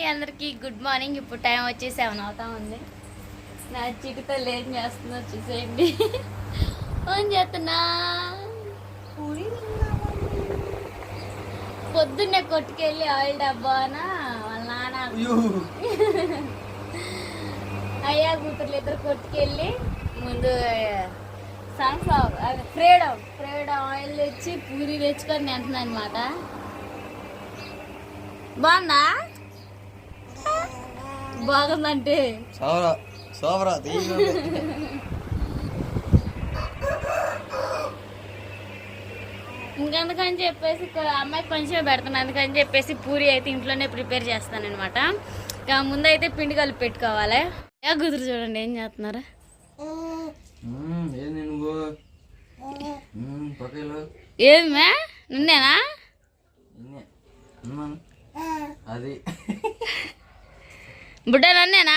అండి అందరికి good morning. ఇప్పుడు టైం వచ్చి సెవెన్ అవుతా ఉంది. నా చిటితో లేట్ చేస్తున్నా చూసేయండి. ఫోన్ చేస్తున్నా. పొద్దున్నే కొట్టుకెళ్ళి ఆయిల్ డబ్బానా వాళ్ళ నాన్న అయ్యా కూతుర్లు ఇద్దరు కొట్టుకెళ్ళి ముందు సన్ఫ్లవర్ అదే ఫ్రీడమ్ ఫ్రీడమ్ ఆయిల్ తెచ్చి పూరి తెచ్చుకొని తింటున్నాను అనమాట బాగుందా? బాగుందంటే. ఇంకెందుకని చెప్పేసి ఇక్కడ అమ్మాయికి కొంచెమే పెడుతున్నాను అందుకని చెప్పేసి పూరి అయితే ఇంట్లోనే ప్రిపేర్ చేస్తాను అనమాట ఇక ముందైతే పిండి కలిపి పెట్టుకోవాలి. ఏ కుదురు చూడండి ఏం చేస్తున్నారు? ఏంది నువ్వు పక్కలో ఏది మే నిన్నేనా? అది. బుడ్డ నన్నేనా?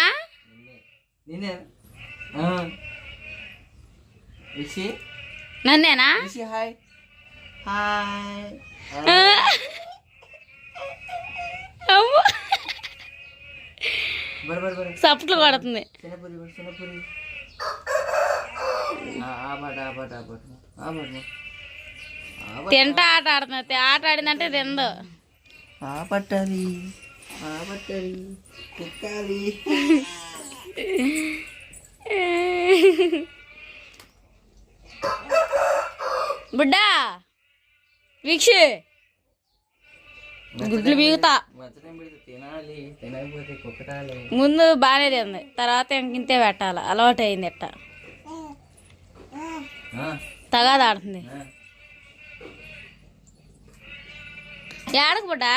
నన్నేనా హాయ్. హాయ్. కొడుతుంది. పాట తింటా ఆట ఆడుతుంది. ఆట ఆడిందంటే తిందు. ఆ పట్టాలి బుడ్డా వీక్షి. గుడ్లు బీగుతా ముందు బాగానే తింది తర్వాత ఇంకింతే పెట్టాలి అలవాటు అయింది ఎట్ట. ఆ, తగాద ఆడుతుంది. ఆ, ఏడకు బుడ్డా.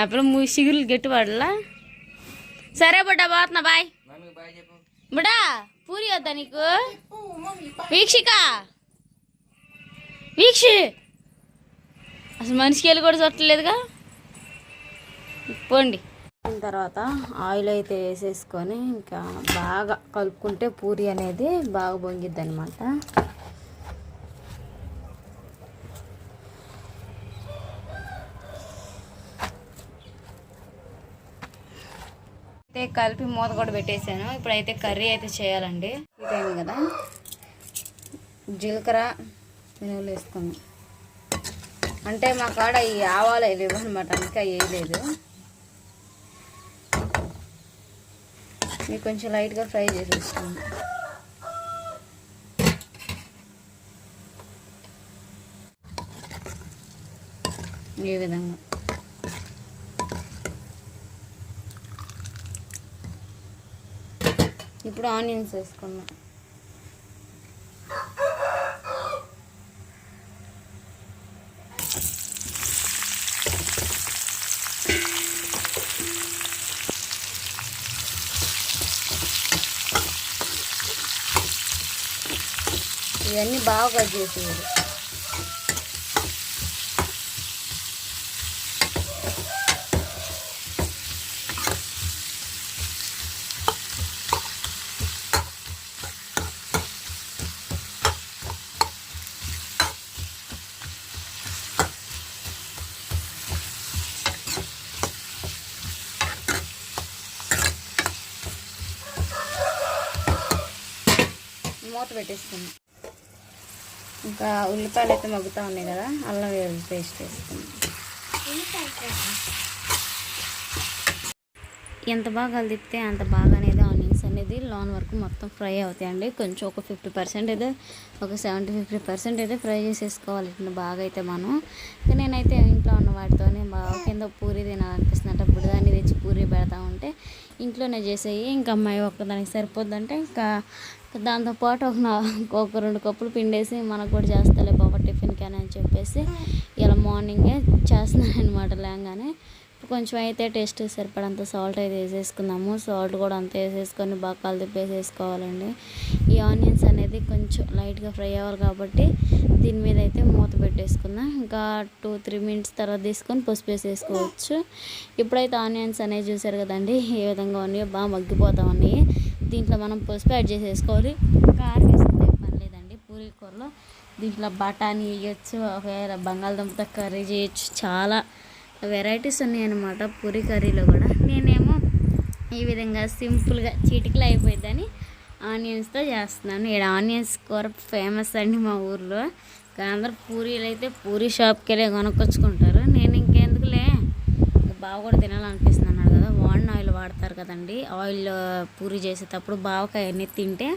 అప్పుడు సిగులు గట్టి పడలా? సరే బుడ్డా పోతున్నా బాయ్. బుడ్డా పూరి వద్దా నీకు? వీక్షిక? వీక్షి. అసలు మనిషికి వెళ్ళి కూడా చుట్టలేదుగా పోండి. తర్వాత ఆయిల్ అయితే వేసేసుకొని ఇంకా బాగా కలుపుకుంటే పూరి అనేది బాగా పొంగిద్ది అనమాట కలిపి మూత కూడా పెట్టేశాను. ఇప్పుడైతే కర్రీ అయితే చేయాలండి. ఇదైంది కదా. జీలకర్ర మినువులు వేసుకున్నాం. అంటే మా కాడ ఈ ఆవాలు లేవు అనమాట అందుకే వేయలేదు. మీకు కొంచెం లైట్గా ఫ్రై చేసేసుకోండి ఈ విధంగా. ఇప్పుడు ఆనియన్స్ వేసుకున్నాం ఇవన్నీ బాగా కట్ చేసేది మూత పెట్టేసుకున్నాం. ఇంకా ఉల్లిపాయలు అయితే మగ్గుతూ ఉన్నాయి కదా అల్లం వెల్లుల్లి పేస్ట్ వేసుకున్నాం. ఎంత బాగా కలిపితే అంత బాగా అనేది ఆనియన్స్ అనేది లోన్ వరకు మొత్తం ఫ్రై అవుతాయండి. కొంచెం ఒక ఫిఫ్టీ పర్సెంట్ అయితే ఒక సెవెంటీ ఫిఫ్టీ పర్సెంట్ అయితే ఫ్రై చేసేసుకోవాలి. ఇట్లా బాగా అయితే మనం. నేనైతే ఇంట్లో ఉన్న వాటితోనే బాగా కింద పూరి తినాలనిపిస్తుంది అంటే ఇంట్లోనే చేసేయి. ఇంకా అమ్మాయి ఒక్కదానికి సరిపోద్దంటే ఇంకా దాంతోపాటు ఒక నా ఒక రెండు కప్పులు పిండేసి మనకు కూడా చేస్తలే బాబా టిఫిన్ కానీ అని చెప్పేసి ఇలా మార్నింగే చేస్తున్నాను అనమాట లేగానే. కొంచెం అయితే టేస్ట్ సరిపడంత సాల్ట్ అయితే వేసేసుకుందాము. సాల్ట్ కూడా అంత వేసేసుకొని బాగా కలిపి వేసేసుకోవాలండి ఈ ఆనియన్స్ అనేది కొంచెం లైట్గా ఫ్రై అవ్వాలి కాబట్టి దీని మీద అయితే మూత పెట్టేసుకుందాం. ఇంకా టూ త్రీ మినిట్స్ తర్వాత తీసుకొని పసుపు వేసేసుకోవచ్చు. ఇప్పుడైతే ఆనియన్స్ అనేవి చూసారు కదండి ఏ విధంగా ఉన్నాయో బాగా మగ్గిపోతా ఉన్నాయి. దీంట్లో మనం పసుపు యాడ్ చేసేసుకోవాలి. కారం వేసుకుంటే పని లేదండి పూరీ కూరలో. దీంట్లో బఠానీ వేయచ్చు ఒకవేళ బంగాళదుంపతో కర్రీ చేయొచ్చు చాలా వెరైటీస్ ఉన్నాయన్నమాట పూరి కర్రీలో కూడా. నేనేమో ఈ విధంగా సింపుల్గా చిటికలు అయిపోయిందని ఆనియన్స్తో చేస్తున్నాను. ఇక్కడ ఆనియన్స్ కూర ఫేమస్ అండి మా ఊర్లో. కానీ అందరు పూరీలు అయితే పూరి షాప్కి వెళ్ళి కొనుక్కొచ్చుకుంటారు. నేను ఇంకెందుకులే బావ కూడా తినాలనిపిస్తుంది అన్నాడు కదా. వాడిన ఆయిల్ వాడతారు కదండి. ఆయిల్ పూరి చేసేటప్పుడు బావకాయ అన్నీ తింటే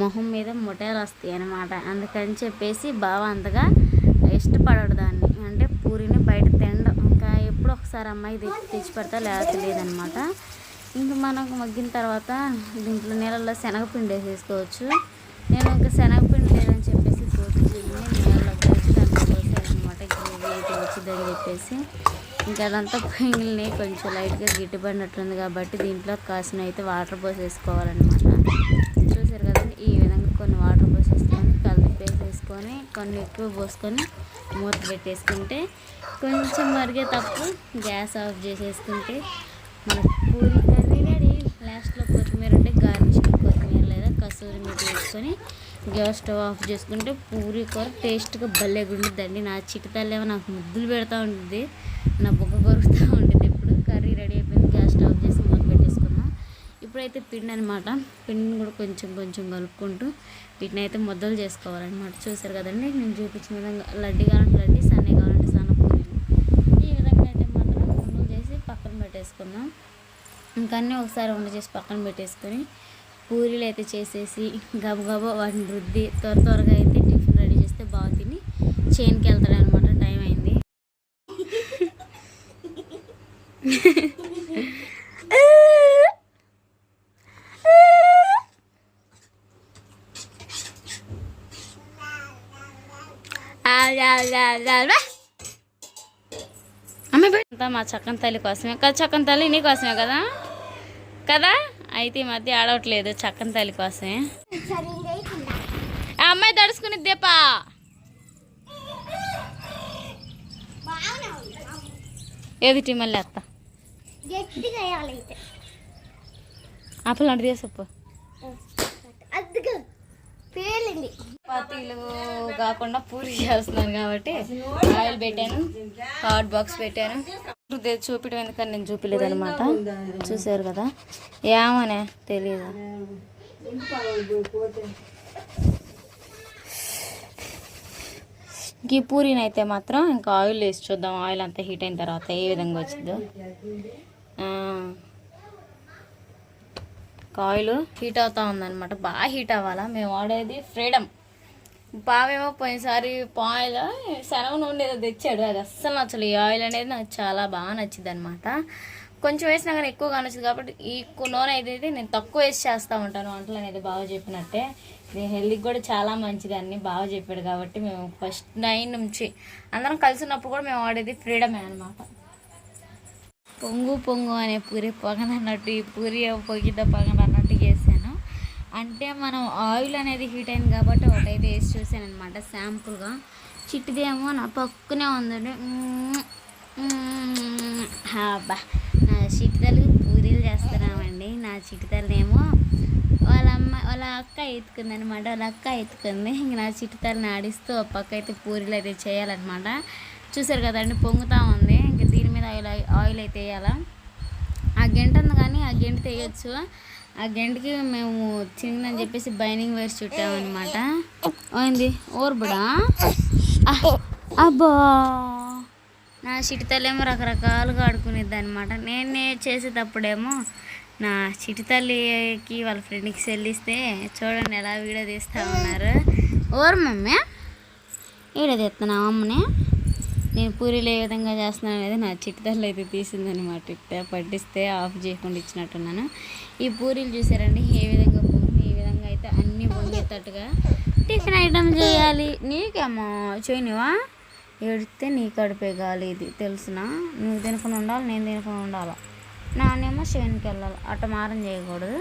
మొహం మీద మొటాలు వస్తాయి అనమాట అందుకని చెప్పేసి బావ అంతగా ఇష్టపడడు దాన్ని అంటే పూరిని బయట తినడం ఇంకా ఎప్పుడు ఒకసారి అమ్మాయి తెచ్చి పెడతా లేకపోతే లేదనమాట. ఇంకా మనకు మగ్గిన తర్వాత దీంట్లో నీళ్ళల్లో శనగపిండి వేసేసుకోవచ్చు. నేను ఇంకా శనగపిండి లేదని చెప్పేసి కోసి నీళ్ళలో పోసి దాంట్లో పోసానమాట గ్రేవీ అయితే వచ్చిందని చెప్పేసి. ఇంకా అదంతా పొంగిల్ని కొంచెం లైట్గా గిట్టుబడినట్లుంది కాబట్టి దీంట్లో కాసిన అయితే వాటర్ పోసేసుకోవాలన్నమాట చూసారు కదండి ఈ విధంగా కొన్ని వాటర్ పోసేసుకొని కలిపేసేసుకొని కొన్ని ఎక్కువ పోసుకొని మూత పెట్టేసుకుంటే కొంచెం మరిగే తప్పు గ్యాస్ ఆఫ్ చేసేసుకుంటే మన పూరి కర్రీ రెడీ. లాస్ట్లో కొత్తిమీర ఉంటే గార్నిష్కి కొత్తిమీర లేదా కసూరి మీద వేసుకొని గ్యాస్ స్టవ్ ఆఫ్ చేసుకుంటే పూరి కూర టేస్ట్గా భలే ఉండిద్దండి నా చిటితల్లేమో నాకు ముద్దులు పెడతా ఉంటుంది. నా బొగ్గ కొరుకుతూ ఉంటుంది ఇప్పుడు కర్రీ రెడీ అయిపోయింది గ్యాస్ స్టవ్ ఆఫ్ చేసి మూత పెట్టేసుకున్నాం అయితే పిండి అనమాట పిండిని కూడా కొంచెం కొంచెం కలుపుకుంటూ వీటిని అయితే ముద్దలు చేసుకోవాలన్నమాట. చూసారు కదండి నేను చూపించిన విధంగా లడ్డీ కావాలంటే లడ్డి సన్న కావాలంటే సన్న పూరి ఈ విధంగా అయితే మాత్రం ఉండలు చేసి పక్కన పెట్టేసుకుందాం. ఇంకా అన్నీ ఒకసారి వంట చేసి పక్కన పెట్టేసుకొని పూరీలు అయితే చేసేసి గబగబా వాటిని రుద్ది త్వర త్వరగా అయితే టిఫిన్ రెడీ చేస్తే బాగా తిని చేనుకి వెళ్తాడు అనమాట టైం అయింది. అమ్మ అంతా మా చక్కన తల్లి కోసమే. కదా చక్కన తల్లి నీ కోసమే కదా? కదా? అయితే ఈ మధ్య ఆడవట్లేదు చక్కన తల్లి కోసమే. ఆ అమ్మాయి తడుచుకుని దీపా? ఏది మళ్ళీ అత్త? గట్టిగా అప్పుడు పేలింది. చపాతీలు కాకుండా పూరి చేస్తున్నాను కాబట్టి ఆయిల్ పెట్టాను హాట్ బాక్స్ పెట్టాను. చూపించడం ఎందుకని నేను చూపించలేదు అనమాట చూసారు కదా? ఏమనే తెలియదు ఇంక ఈ పూరిని అయితే మాత్రం ఇంకా ఆయిల్ వేసి చూద్దాం. ఆయిల్ అంతా హీట్ అయిన తర్వాత ఏ విధంగా వచ్చిందో. ఆయిల్ హీట్ అవుతా ఉందన్నమాట. బాగా హీట్ అవ్వాలా? మేము వాడేది ఫ్రీడమ్. బావేమో పోయినసారి పాయిల్ శనగ నూనె ఏదో తెచ్చాడు. అది అస్సలు నచ్చలేదు. ఈ ఆయిల్ అనేది నాకు చాలా బాగా నచ్చింది అనమాట కొంచెం వేసినా కానీ ఎక్కువగా కానొచ్చింది కాబట్టి ఈ నూనె అయితే నేను తక్కువ వేసి చేస్తూ ఉంటాను వంటలు అనేది బాగా చెప్పినట్టే. ఇది హెల్త్కి కూడా చాలా మంచిది అని బాగా చెప్పాడు కాబట్టి మేము ఫస్ట్ నైన్ నుంచి అందరం కలిసి ఉన్నప్పుడు కూడా మేము వాడేది ఫ్రీడమే అనమాట పొంగు పొంగు అనే పూరి పొగనన్నట్టు ఈ పూరి పొగిద్ద పొగన అంటే మనం ఆయిల్ అనేది హీట్ అయింది కాబట్టి ఒకటైతే వేసి చూసాను అనమాట శాంపుల్గా. చిట్టిదేమో నా పక్కనే ఉందండి. మ్మ్. అబ్బా నా చిట్టిదలు పూరీలు చేస్తున్నామండి నా చిట్టితలనేమో వాళ్ళ అమ్మ వాళ్ళ అక్క ఎత్తుకుంది అనమాట వాళ్ళ అక్క ఎత్తుకుంది. ఇంక నా చిట్టితలని ఆడిస్తూ ఒక పక్క అయితే పూరీలు అయితే చేయాలన్నమాట. చూసారు కదండి పొంగుతా ఉంది. ఇంక దీని మీద ఆయిల్ ఆయిల్ అయితే వేయాలా? ఆ గంట ఉంది కానీ ఆ గంట తెయచ్చు. ఆ గంటకి మేము చిన్నదని చెప్పేసి బైనింగ్ వేసి చుట్టామన్నమాట. అయింది ఓర్బుడా? అబ్బా. నా చిటితల్లేమో రకరకాలుగా ఆడుకునేది అనమాట నేను చేసేటప్పుడేమో నా చిటితల్లికి వాళ్ళ ఫ్రెండ్కి చెల్లిస్తే చూడండి ఎలా వీడియో తీస్తూ ఉన్నారు. ఓరు మమ్మీ వీడియో తీస్తున్నా అమ్మని? నేను పూరీలు ఏ విధంగా చేస్తున్నాను అనేది నా చిట్టుదల్లు అయితే తీసిందనమాట ఇట్ట పట్టిస్తే ఆఫ్ చేయకుండా ఇచ్చినట్టున్నాను. ఈ పూరీలు చూసారండి ఏ విధంగా పొంగి ఈ విధంగా అయితే అన్నీ పొంగేటట్టుగా టిఫిన్ ఐటమ్ చేయాలి. నీకేమో చేయనివా ఏడితే నీ కడుపే గాలి ఇది తెలుసునా? నువ్వు తినకుండా ఉండాలి నేను తినకుండా ఉండాలి? నానేమో చేయనికి వెళ్ళాలి అట్ట మారం చేయకూడదు.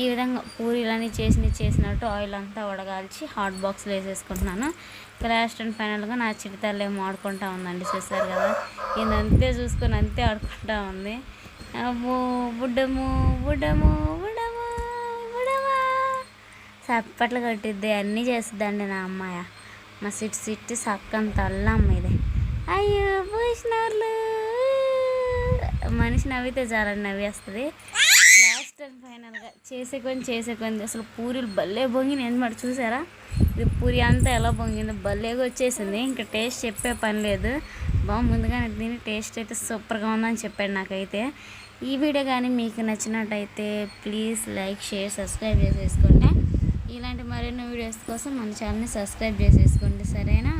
ఈ విధంగా పూరీలన్నీ చేసిన చేసినట్టు ఆయిల్ అంతా వడగాల్చి హాట్ బాక్స్లో వేసేసుకుంటున్నాను. లాస్ట్ అండ్ ఫైనల్గా నా చిరుతల్లి ఏమో ఆడుకుంటా ఉందండి చూస్తారు కదా. ఇది అంతే చూసుకొని అంతే ఆడుకుంటా ఉంది. బుడ్డము బుడ్డము బుడము బుడమా చప్పట్లు కట్టిద్ది అన్నీ చేస్తుందండి నా అమ్మాయ. మా సిట్ సిట్టి సక్కని తల్లమ్మ ఇది. అయ్యో పూసినారులు మనిషి నవ్వితే చాలని నవ్వేస్తుంది. లాస్ట్ అండ్ ఫైనల్గా చేసే కొన్ని చేసే కొన్ని అసలు పూరీలు భలే పొంగినాయి అనమాట చూసారా? ఇది పూరి అంతా ఎలా పొంగింది భలేగా వచ్చేసింది. ఇంకా టేస్ట్ చెప్పే పని లేదు. బాగా ముందుగానే దీని టేస్ట్ అయితే సూపర్గా ఉందని చెప్పాడు నాకైతే. ఈ వీడియో కానీ మీకు నచ్చినట్టయితే ప్లీజ్ లైక్ షేర్ సబ్స్క్రైబ్ చేసేసుకోండి. ఇలాంటి మరెన్నో వీడియోస్ కోసం మన ఛానల్ని సబ్స్క్రైబ్ చేసేసుకోండి. సరేనా?